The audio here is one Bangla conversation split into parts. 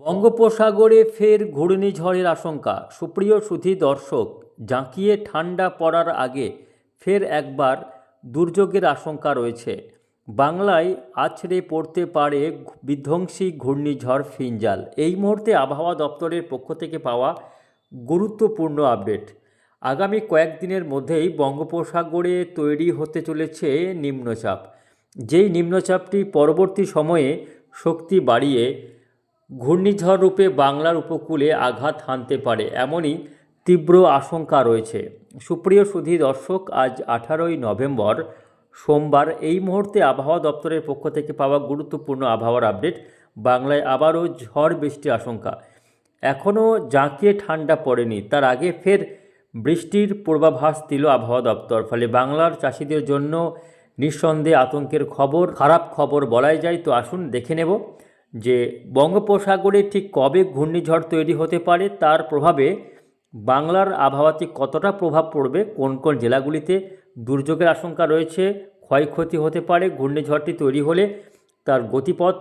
বঙ্গোপসাগরে ফের ঘূর্ণিঝড়ের আশঙ্কা। সুপ্রিয় সুধী দর্শক, জাঁকিয়ে ঠান্ডা পড়ার আগে ফের একবার দুর্যোগের আশঙ্কা রয়েছে। বাংলায় আছড়ে পড়তে পারে বিধ্বংসী ঘূর্ণিঝড় ফিঞ্জাল এই মুহূর্তে আবহাওয়া দপ্তরের পক্ষ থেকে পাওয়া গুরুত্বপূর্ণ আপডেট। আগামী কয়েকদিনের মধ্যেই বঙ্গোপসাগরে তৈরি হতে চলেছে নিম্নচাপ। যেই নিম্নচাপটি পরবর্তী সময়ে শক্তি বাড়িয়ে ঘূর্ণিঝড় রূপে বাংলার উপকূলে আঘাত হানতে পারে, এমনই তীব্র আশঙ্কা রয়েছে। সুপ্রিয় সুধী দর্শক, আজ আঠারোই নভেম্বর, সোমবার এই মুহূর্তে আবহাওয়া দপ্তরের পক্ষ থেকে পাওয়া গুরুত্বপূর্ণ আবহাওয়ার আপডেট। বাংলায় আবারও ঝড় বৃষ্টি আশঙ্কা। এখনও জাঁকিয়ে ঠান্ডা পড়েনি। তার আগে ফের বৃষ্টির পূর্বাভাস দিল আবহাওয়া দপ্তর। ফলে বাংলার চাষিদের জন্য নিঃসন্দেহে আতঙ্কের খবর, খারাপ খবর বলাই যায়। তো আসুন দেখে নেব। যে বঙ্গোপসাগরে ঠিক কবে ঘূর্ণিঝড় তৈরি হতে পারে তার প্রভাবে বাংলার আবহাওয়াতে কতটা প্রভাব পড়বে, কোন কোন জেলাগুলিতে দুর্যোগের আশঙ্কা রয়েছে, ক্ষয়ক্ষতি হতে পারে, ঘূর্ণিঝড়টি তৈরি হলে তার গতিপথ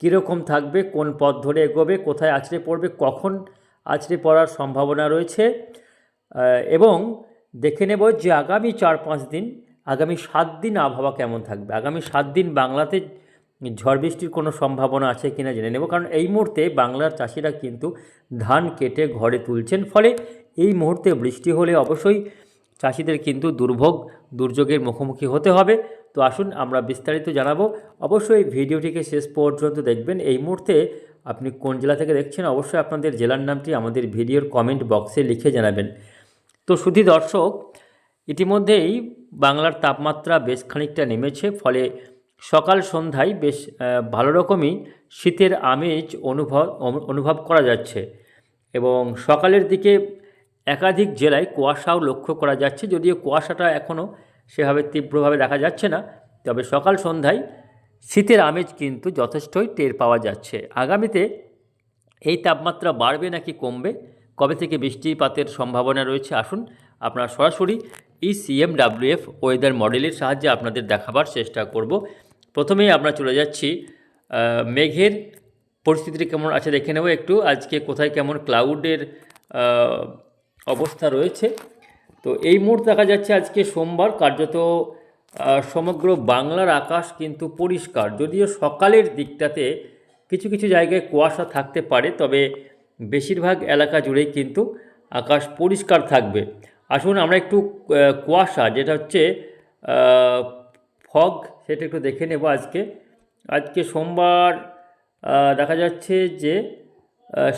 কীরকম থাকবে, কোন পথ ধরে এগোবে, কোথায় আছড়ে পড়বে, কখন আছড়ে পড়ার সম্ভাবনা রয়েছে। এবং দেখে নেব যে আগামী চার পাঁচ দিন, আগামী সাত দিন আবহাওয়া কেমন থাকবে। আগামী সাত দিন বাংলাতে ঝড় বৃষ্টির কোনো সম্ভাবনা আছে কিনা জেনে নেব। কারণ এই মুহূর্তে বাংলার চাষিরা কিন্তু ধান কেটে ঘরে তুলছেন। ফলে এই মুহূর্তে বৃষ্টি হলে অবশ্যই চাষিদের কিন্তু দুর্ভোগ, দুর্যোগের মুখোমুখি হতে হবে। তো আসুন আমরা বিস্তারিত জানাব। অবশ্যই ভিডিওটিকে শেষ পর্যন্ত দেখবেন। এই মুহূর্তে আপনি কোন জেলা থেকে দেখছেন অবশ্যই আপনাদের জেলার নামটি আমাদের ভিডিওর কমেন্ট বক্সে লিখে জানাবেন। তো শুধু দর্শক, ইতিমধ্যেই বাংলার তাপমাত্রা বেশ খানিকটা নেমেছে। ফলে সকাল সন্ধ্যায় বেশ ভালো রকমই শীতের আমেজ অনুভব অনুভব করা যাচ্ছে। এবং সকালের দিকে একাধিক জেলায় কুয়াশাও লক্ষ্য করা যাচ্ছে, যদিও কুয়াশাটা এখনও সেভাবে তীব্রভাবে দেখা যাচ্ছে না। তবে সকাল সন্ধ্যায় শীতের আমেজ কিন্তু যথেষ্টই টের পাওয়া যাচ্ছে। আগামীতে এই তাপমাত্রা বাড়বে নাকি কমবে? কবে থেকে বৃষ্টিপাতের সম্ভাবনা রয়েছে? আসুন আপনারা সরাসরি ই সিএমডাব্লিউএফ ওয়েদার মডেলের সাহায্যে আপনাদের দেখাবার চেষ্টা করব। প্রথমেই আমরা চলে যাচ্ছি মেঘের পরিস্থিতি কেমন আছে দেখে নেব একটু। আজকে কোথায় কেমন ক্লাউডের অবস্থা রয়েছে। তো এই মুহূর্তে দেখা যাচ্ছে আজকে সোমবার কার্যত সমগ্র বাংলার আকাশ কিন্তু পরিষ্কার। যদিও সকালের দিকটাতে কিছু কিছু জায়গায় কুয়াশা থাকতে পারে, তবে বেশিরভাগ এলাকা জুড়েই কিন্তু আকাশ পরিষ্কার থাকবে। আসুন আমরা একটু কুয়াশা, যেটা হচ্ছে ফগ সেটা একটু দেখে নেব আজকে। আজকে সোমবার দেখা যাচ্ছে যে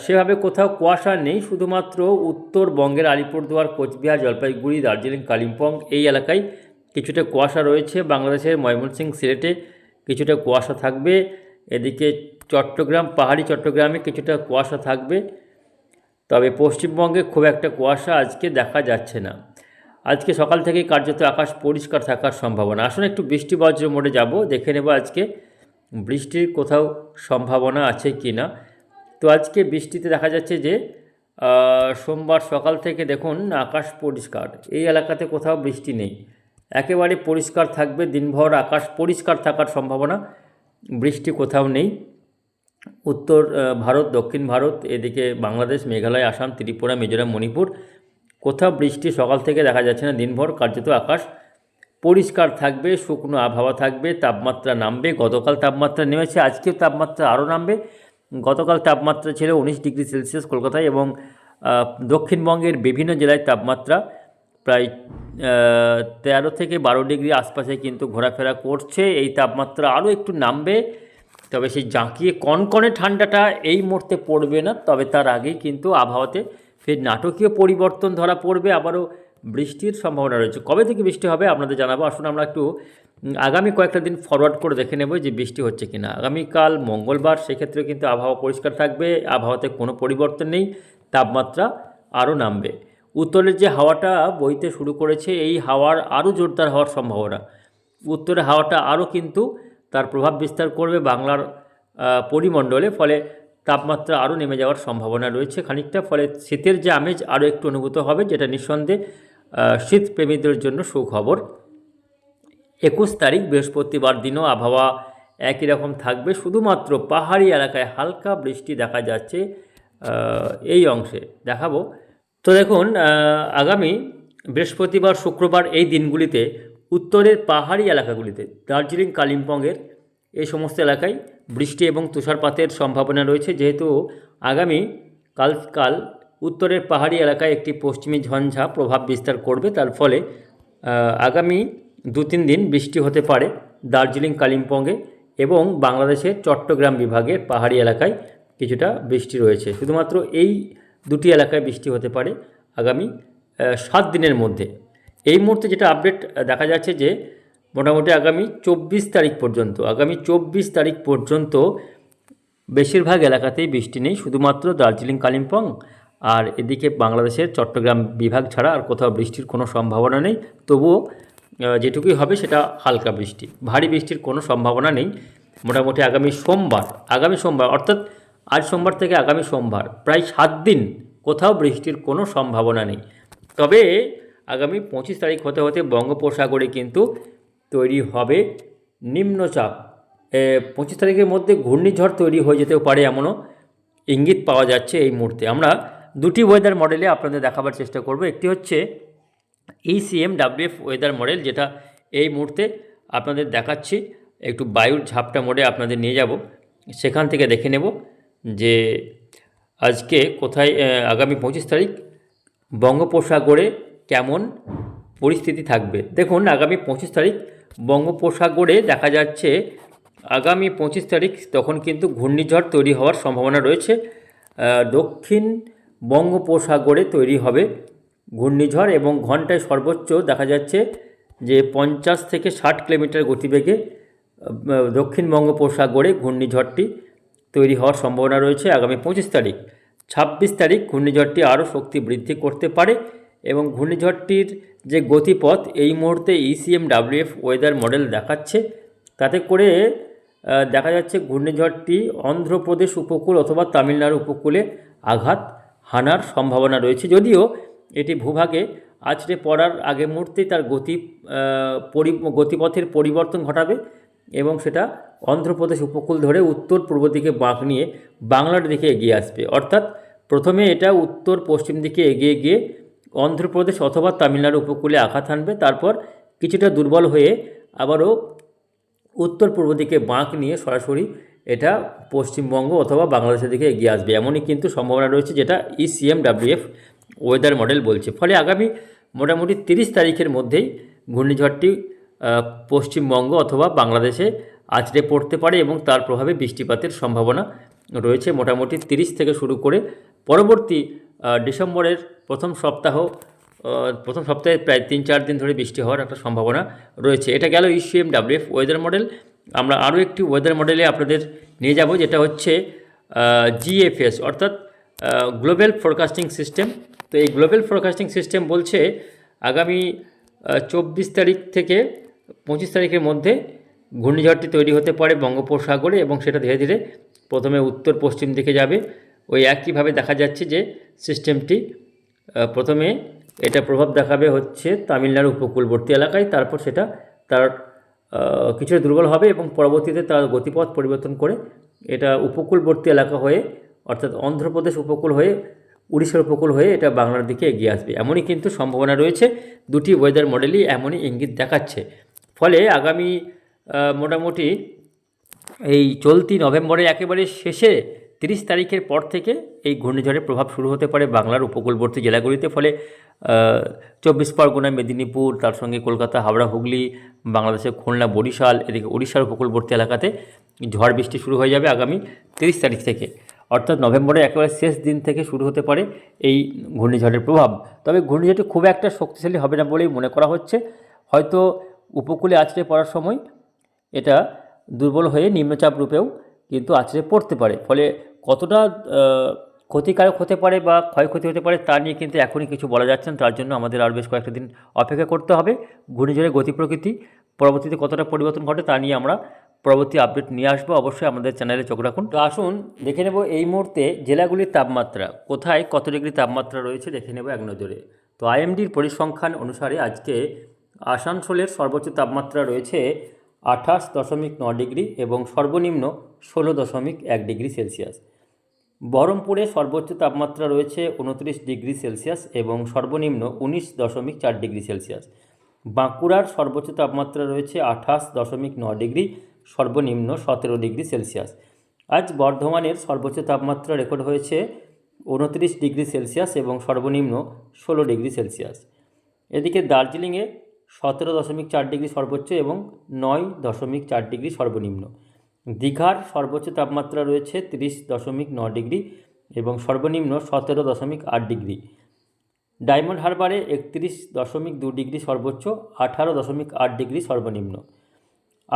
সেভাবে কোথাও কুয়াশা নেই, শুধুমাত্র উত্তরবঙ্গের আলিপুরদুয়ার, কোচবিহার, জলপাইগুড়ি, দার্জিলিং, কালিম্পং এই এলাকায় কিছুটা কুয়াশা রয়েছে। বাংলাদেশের ময়মনসিংহ সিলেটে কিছুটা কুয়াশা থাকবে। এদিকে চট্টগ্রাম, পাহাড়ি চট্টগ্রামে কিছুটা কুয়াশা থাকবে। তবে পশ্চিমবঙ্গে খুব একটা কুয়াশা আজকে দেখা যাচ্ছে না। আজকে সকাল থেকেই কার্যত আকাশ পরিষ্কার থাকার সম্ভাবনা। আসলে একটু বৃষ্টি বজ্র মোড়ে যাব, দেখে নেব আজকে বৃষ্টির কোথাও সম্ভাবনা আছে কি না তো আজকে বৃষ্টিতে দেখা যাচ্ছে যে সোমবার সকাল থেকে দেখুন আকাশ পরিষ্কার, এই এলাকাতে কোথাও বৃষ্টি নেই। একেবারে পরিষ্কার থাকবে, দিনভর আকাশ পরিষ্কার থাকার সম্ভাবনা, বৃষ্টি কোথাও নেই। উত্তর ভারত, দক্ষিণ ভারত, এদিকে বাংলাদেশ, মেঘালয়, আসাম, ত্রিপুরা, মিজোরাম, মণিপুর কোথাও বৃষ্টি সকাল থেকে দেখা যাচ্ছে না, দিনভর কার্যত আকাশ পরিষ্কার থাকবে, শুকনো আবহাওয়া থাকবে, তাপমাত্রা নামবে, গতকাল তাপমাত্রা নেমেছে, আজকেও তাপমাত্রা আরও নামবে। গতকাল তাপমাত্রা ছিল উনিশ ডিগ্রি সেলসিয়াস কলকাতায় এবং দক্ষিণবঙ্গের বিভিন্ন জেলায় তাপমাত্রা প্রায় তেরো থেকে বারো ডিগ্রি আশপাশে কিন্তু ঘোরাফেরা করছে। এই তাপমাত্রা আরও একটু নামবে, তবে সেই জাঁকিয়ে কনকনে ঠান্ডাটা এই মুহূর্তে পড়বে না, তবে তার আগেই কিন্তু আবহাওয়াতে ফের নাটকীয় পরিবর্তন ধরা পড়বে, আবারও বৃষ্টির সম্ভাবনা রয়েছে। কবে থেকে বৃষ্টি হবে আপনাদের জানাব। আসুন আমরা একটু আগামী কয়েকটা দিন ফরওয়ার্ড করে দেখে নেব যে বৃষ্টি হচ্ছে কি না আগামীকাল মঙ্গলবার, সেক্ষেত্রে কিন্তু আবহাওয়া পরিষ্কার থাকবে, আবহাওয়াতে কোনো পরিবর্তন নেই, তাপমাত্রা আরও নামবে। উত্তরের যে হাওয়াটা বইতে শুরু করেছে, এই হাওয়ার আরও জোরদার হওয়ার সম্ভাবনা। উত্তরের হাওয়াটা আরও কিন্তু তার প্রভাব বিস্তার করবে বাংলার পরিমণ্ডলে, ফলে তাপমাত্রা আরও নেমে যাওয়ার সম্ভাবনা রয়েছে। খানিকটা ফলে শীতের যে আমেজ আরও একটু অনুভূত হবে, যেটা নিঃসন্দেহে শীতপ্রেমীদের জন্য সুখবর। একুশ তারিখ, বৃহস্পতিবার দিনও আবহাওয়া একই রকম থাকবে। শুধুমাত্র পাহাড়ি এলাকায় হালকা বৃষ্টি দেখা যাচ্ছে এই অংশে দেখাবো। তো দেখুন আগামী বৃহস্পতিবার, শুক্রবার এই দিনগুলিতে উত্তরের পাহাড়ি এলাকাগুলিতে, দার্জিলিং, কালিম্পংয়ের এই সমস্ত এলাকায় বৃষ্টি এবং তুষারপাতের সম্ভাবনা রয়েছে। যেহেতু আগামী কাল কাল উত্তরের পাহাড়ি এলাকায় একটি পশ্চিমী ঝঞ্ঝা প্রভাব বিস্তার করবে। তার ফলে আগামী দু তিন দিন বৃষ্টি হতে পারে দার্জিলিং, কালিম্পংয়ে এবং বাংলাদেশের চট্টগ্রাম বিভাগের পাহাড়ি এলাকায় কিছুটা বৃষ্টি রয়েছে। শুধুমাত্র এই দুটি এলাকায় বৃষ্টি হতে পারে আগামী সাত দিনের মধ্যে। এই মুহূর্তে যেটা আপডেট দেখা যাচ্ছে যে মোটামুটি আগামী চব্বিশ তারিখ পর্যন্ত, আগামী চব্বিশ তারিখ পর্যন্ত বেশিরভাগ এলাকাতেই বৃষ্টি নেই, শুধুমাত্র দার্জিলিং, কালিম্পং আর এদিকে বাংলাদেশের চট্টগ্রাম বিভাগ ছাড়া আর কোথাও বৃষ্টির কোনো সম্ভাবনা নেই। তবুও যেটুকুই হবে সেটা হালকা বৃষ্টি, ভারী বৃষ্টির কোনো সম্ভাবনা নেই। মোটামুটি আগামী সোমবার আগামী সোমবার, অর্থাৎ আজ সোমবার থেকে আগামী সোমবার প্রায় সাত দিন কোথাও বৃষ্টির কোনো সম্ভাবনা নেই। তবে আগামী পঁচিশ তারিখ হতে হতে বঙ্গোপসাগরে কিন্তু তৈরি হবে। নিম্নচাপ পঁচিশ তারিখের মধ্যে ঘূর্ণিঝড় তৈরি হয়ে যেতেও পারে এমনও ইঙ্গিত পাওয়া যাচ্ছে এই মুহূর্তে। আমরা দুটি ওয়েদার মডেলে আপনাদের দেখাবার চেষ্টা করব। একটি হচ্ছে ইসিএম ডাব্লিউএফ ওয়েদার মডেল যেটা এই মুহূর্তে আপনাদের দেখাচ্ছি। একটু বায়ুর ঝাপটা মোডে আপনাদের নিয়ে যাব। সেখান থেকে দেখে নেব যে আজকে কোথায় আগামী পঁচিশ তারিখ বঙ্গোপসাগরে কেমন পরিস্থিতি থাকবে। দেখুন, আগামী পঁচিশ তারিখ বঙ্গোপসাগরে দেখা যাচ্ছে, আগামী পঁচিশ তারিখ তখন কিন্তু ঘূর্ণিঝড় তৈরি হওয়ার সম্ভাবনা রয়েছে। দক্ষিণ বঙ্গোপসাগরে তৈরি হবে ঘূর্ণিঝড় এবং ঘন্টায় সর্বোচ্চ দেখা যাচ্ছে যে পঞ্চাশ থেকে ষাট কিলোমিটার গতিবেগে দক্ষিণ বঙ্গোপসাগরে ঘূর্ণিঝড়টি তৈরি হওয়ার সম্ভাবনা রয়েছে আগামী পঁচিশ তারিখ। ছাব্বিশ তারিখ ঘূর্ণিঝড়টি আরও শক্তি বৃদ্ধি করতে পারে। এবং ঘূর্ণিঝড়টির যে গতিপথ, এই মুহূর্তে ইসিএম ডাব্লিউএফ ওয়েদার মডেল দেখাচ্ছে। তাতে করে দেখা যাচ্ছে ঘূর্ণিঝড়টি অন্ধ্রপ্রদেশ উপকূল অথবা তামিলনাড়ু উপকূলে আঘাত হানার সম্ভাবনা রয়েছে। যদিও এটি ভূভাগে আছড়ে পড়ার আগে মুহূর্তেই তার গতি পরি, গতিপথের পরিবর্তন ঘটাবে এবং সেটা অন্ধ্রপ্রদেশ উপকূল ধরে উত্তর পূর্ব দিকে বাঁক নিয়ে বাংলার দিকে এগিয়ে আসবে। অর্থাৎ প্রথমে এটা উত্তর পশ্চিম দিকে এগিয়ে গিয়ে অন্ধ্রপ্রদেশ অথবা তামিলনাড়ু উপকূলে আঘাত হানবে, তারপর কিছুটা দুর্বল হয়ে আবারও উত্তর পূর্ব দিকে বাঁক নিয়ে সরাসরি এটা পশ্চিমবঙ্গ অথবা বাংলাদেশের দিকে এগিয়ে আসবে। এমনই কিন্তু সম্ভাবনা রয়েছে যেটা E ECM WF weather model বলছে। ফলে আগামী মোটামুটি তিরিশ তারিখের মধ্যেই ঘূর্ণিঝড়টি পশ্চিমবঙ্গ অথবা বাংলাদেশে আছড়ে পড়তে পারে এবং তার প্রভাবে বৃষ্টিপাতের সম্ভাবনা রয়েছে। মোটামুটি তিরিশ থেকে শুরু করে পরবর্তী ডিসেম্বরের প্রথম সপ্তাহ প্রথম সপ্তাহে প্রায় তিন চার দিন ধরে বৃষ্টি হওয়ার একটা সম্ভাবনা রয়েছে। এটা গেল ইসিএম ডাব্লিউএফ ওয়েদার মডেল আমরা আরও একটি ওয়েদার মডেলে আপনাদের নিয়ে যাব, যেটা হচ্ছে জিএফএস অর্থাৎ গ্লোবাল ফোরকাস্টিং সিস্টেম তো এই গ্লোবাল ফোরকাস্টিং সিস্টেম বলছে, আগামী চব্বিশ তারিখ থেকে পঁচিশ তারিখের মধ্যে ঘূর্ণিঝড়টি তৈরি হতে পারে বঙ্গোপসাগরে এবং সেটা ধীরে ধীরে প্রথমে উত্তর পশ্চিম দিকে যাবে। ওই একইভাবে দেখা যাচ্ছে যে সিস্টেমটি প্রথমে এটা প্রভাব দেখাবে হচ্ছে তামিলনাড়ু উপকূলবর্তী এলাকায়, তারপর সেটা তার কিছুটা দুর্বল হবে এবং পরবর্তীতে তার গতিপথ পরিবর্তন করে এটা উপকূলবর্তী এলাকা হয়ে, অর্থাৎ অন্ধ্রপ্রদেশ উপকূল হয়ে, উড়িষ্যার উপকূল হয়ে এটা বাংলার দিকে এগিয়ে আসবে। এমনই কিন্তু সম্ভাবনা রয়েছে, দুটি ওয়েদার মডেলই এমনই ইঙ্গিত দেখাচ্ছে। ফলে আগামী মোটামুটি এই চলতি নভেম্বরের একেবারে শেষে তিরিশ তারিখের পর থেকে এই ঘূর্ণিঝড়ের প্রভাব শুরু হতে পারে বাংলার উপকূলবর্তী জেলাগুলিতে, ফলে চব্বিশ পরগনা, মেদিনীপুর, তার সঙ্গে কলকাতা, হাওড়া, হুগলি, বাংলাদেশের খুলনা, বরিশাল, এদিকে উড়িষ্যার উপকূলবর্তী এলাকাতে ঝড় বৃষ্টি শুরু হয়ে যাবে আগামী তিরিশ তারিখ থেকে। অর্থাৎ নভেম্বরের একেবারে শেষ দিন থেকে শুরু হতে পারে এই ঘূর্ণিঝড়ের প্রভাব। তবে ঘূর্ণিঝড়টি খুব একটা শক্তিশালী হবে না বলেই মনে করা হচ্ছে। হয়তো উপকূলে আছড়ে পড়ার সময় এটা দুর্বল হয়ে নিম্নচাপ রূপেও কিন্তু আছড়ে পড়তে পারে। ফলে কতটা ক্ষতিকারক হতে পারে বা ক্ষয়ক্ষতি হতে পারে তা নিয়ে কিন্তু এখনই কিছু বলা যাচ্ছে না। তার জন্য আমাদের আর বেশ কয়েকটা দিন অপেক্ষা করতে হবে। ঘূর্ণিঝড়ের গতি প্রকৃতি পরবর্তীতে কতটা পরিবর্তন ঘটে তা নিয়ে আমরা পরবর্তী আপডেট নিয়ে আসব। অবশ্যই আমাদের চ্যানেলে চোখ রাখুন। তো আসুন, দেখে নেব এই মুহূর্তে জেলাগুলির তাপমাত্রা। কোথায় কত ডিগ্রি তাপমাত্রা রয়েছে দেখে নেব এক নজরে। তো আইএমডির পরিসংখ্যান অনুসারে আজকে আসানসোলের সর্বোচ্চ তাপমাত্রা রয়েছে আঠাশ দশমিক ন ডিগ্রি এবং সর্বনিম্ন ষোলো দশমিক এক ডিগ্রি সেলসিয়াস। বহরমপুরে সর্বোচ্চ তাপমাত্রা রয়েছে উনত্রিশ ডিগ্রি সেলসিয়াস এবং সর্বনিম্ন উনিশ দশমিক চার ডিগ্রি সেলসিয়াস। বাঁকুড়ার সর্বোচ্চ তাপমাত্রা রয়েছে আঠাশ দশমিক ন ডিগ্রি, সর্বনিম্ন সতেরো ডিগ্রি সেলসিয়াস। আজ বর্ধমানের সর্বোচ্চ তাপমাত্রা রেকর্ড হয়েছে উনত্রিশ ডিগ্রি সেলসিয়াস এবং সর্বনিম্ন ষোলো ডিগ্রি সেলসিয়াস। এদিকে দার্জিলিংয়ে সতেরো দশমিক চার ডিগ্রি সর্বোচ্চ এবং নয় দশমিক চার ডিগ্রি সর্বনিম্ন। দীঘার সর্বোচ্চ তাপমাত্রা রয়েছে তিরিশ দশমিক ন ডিগ্রি এবং সর্বনিম্ন সতেরো দশমিক আট ডিগ্রি। ডায়মন্ড হারবারে একত্রিশ দশমিক দু ডিগ্রি সর্বোচ্চ, আঠারো দশমিক আট ডিগ্রি সর্বনিম্ন।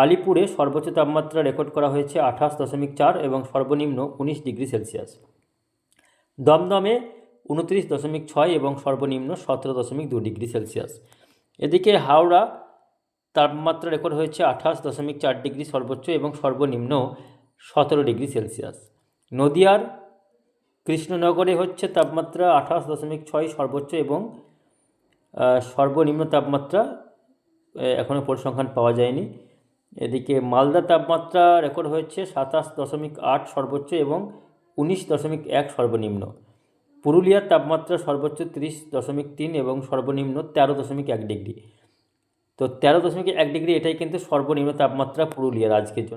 আলিপুরে সর্বোচ্চ তাপমাত্রা রেকর্ড করা হয়েছে আঠাশ দশমিক চার এবং সর্বনিম্ন উনিশ ডিগ্রি সেলসিয়াস। দমদমে উনত্রিশ দশমিক ছয় এবং সর্বনিম্ন সতেরো দশমিক দু ডিগ্রি সেলসিয়াস। এদিকে হাওড়া তাপমাত্রা রেকর্ড হয়েছে আঠাশ দশমিক চার ডিগ্রি সর্বোচ্চ এবং সর্বনিম্ন সতেরো ডিগ্রি সেলসিয়াস। নদিয়ার কৃষ্ণনগরে হচ্ছে তাপমাত্রা আঠাশ দশমিক ছয় সর্বোচ্চ এবং সর্বনিম্ন তাপমাত্রা এখনও পরিসংখ্যান পাওয়া যায়নি। এদিকে মালদা তাপমাত্রা রেকর্ড হয়েছে সাতাশ দশমিক আট সর্বোচ্চ এবং উনিশ দশমিক এক সর্বনিম্ন। পুরুলিয়ার তাপমাত্রা সর্বোচ্চ তিরিশ দশমিক তিন এবং সর্বনিম্ন তেরো দশমিক এক ডিগ্রি। তো তেরো দশমিক এক ডিগ্রি এটাই কিন্তু সর্বনিম্ন তাপমাত্রা পুরুলিয়ার আজকের জন্য।